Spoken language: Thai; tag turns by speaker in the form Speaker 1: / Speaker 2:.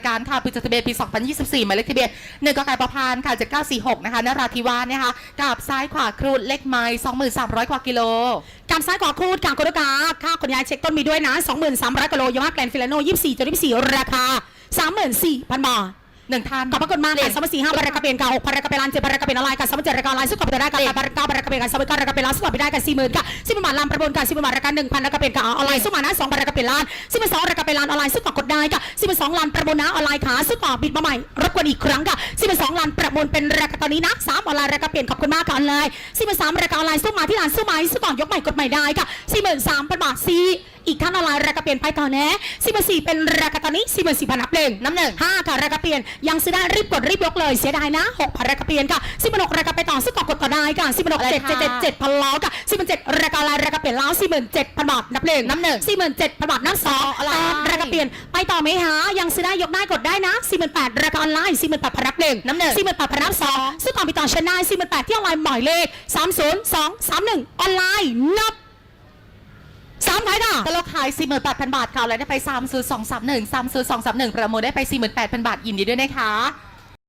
Speaker 1: การค่ะปีจดทะเบียนปี 2024 หมายเลขทะเบียน1กไก่ประพานค่ะ7946 นะคะนราธิวาสนะคะกับซ้ายขวาครูดเล็กไม้2300 กว่ากิโล
Speaker 2: การซ้ายขวาครูดการโกดกาค่าขนย้ายเช็คต้นมีด้วยนะ 23,000กิโลยามาแกลนฟิลาโน 24จน24 ราคา 34,000 บาท
Speaker 1: หนึ่งท่าน
Speaker 2: ขอบพระคุณมากค่ะสามสี่ห้าบาทกระเปลี่ยนกาหกพันกระเปลี่ยนล้านเจ็ดพันกระเปลี่ยนอะไรกันสามเจ็ดรายการไลน์สุขภาพได้กันแปดพันเก้าพันกระเปลี่ยนกันสามพันเก้ารายการเปลี่ยนล้านสุขภาพได้กันสี่หมื่นค่ะสิบหมื่นบาทลำประมูลกันสิบหมื่นบาทรายการหนึ่งพันกระเปลี่ยนกาออนไลน์สุขมานะสองพันกระเปลี่ยนล้านสิบหมื่นสองรายการเปลี่ยนล้านออนไลน์สุขกดได้ค่ะสิบหมื่นสองล้านประมูลนะออนไลน์ขาสุขบิดมาใหม่รบกวนอีกครั้งค่ะสิบหมื่นสองล้านประมูลเป็นรายการตอนนี้นะสามออนไลน์รายการเปลี่ยนขอบคุณมากค่ะออนไลน์สิบหมื่นสามรายการออนไลน์สู้มาที่ร้านสู้ไหมสู้ก่อนยกใหม่กดใหม่ได้ค่ะสี่หมื่นสามพันบาทซี อีกท่านออนไลน์รายการเปลี่ยนไปต่อแน่สิบหมื่นสี่เป็นรายการตอนนี้สี่หมื่นสี่พันนับเล่ง
Speaker 1: น้ำหนึ่ง
Speaker 2: ห้าค่ะรายการเปลี่ยนยังซื้อได้รีบกดรีบยกเลยเสียดายนะหกพันรายการเปลี่ยนค่ะสิบหกรายการไปต่อซื้อต่อกดต่อได้ค่ะสิบหกเจ็ดเจ็ดเจ็ดเจ็ดพันล้อค่ะสิบเจ็ดรายการลายรายการเปลี่ยนล้อสี่หมื่นเจ็ดพันบาทนับหนึ่ง
Speaker 1: น้ำหนึ่ง
Speaker 2: สี่หมื่นเจ็ดพันบาทนับสอง
Speaker 1: อะไร
Speaker 2: รายการเปลี่ยนไปต่อไหมฮะยังซื้อได้ยกได้กดได้นะสี่หมื่นแปดรายการออนไลน์สี่หมื่นแปดพันนับหนึ่ง
Speaker 1: น้ำหนึ่ง
Speaker 2: สี่หมื่นแปดพันนับสองซื้อต่อไปต่อชนะสี่หมื่นแปดที่ออนไลน์หมายเลขสามศูนย์สองสามหนึ่งออนไลน์นับ สามขายค่ะ
Speaker 1: ตลกขาย 48,000 บาทค่ะแล้วได้ไป 30231 30231 ประมูลได้ไป 48,000 บาทยินดีด้วยนะคะ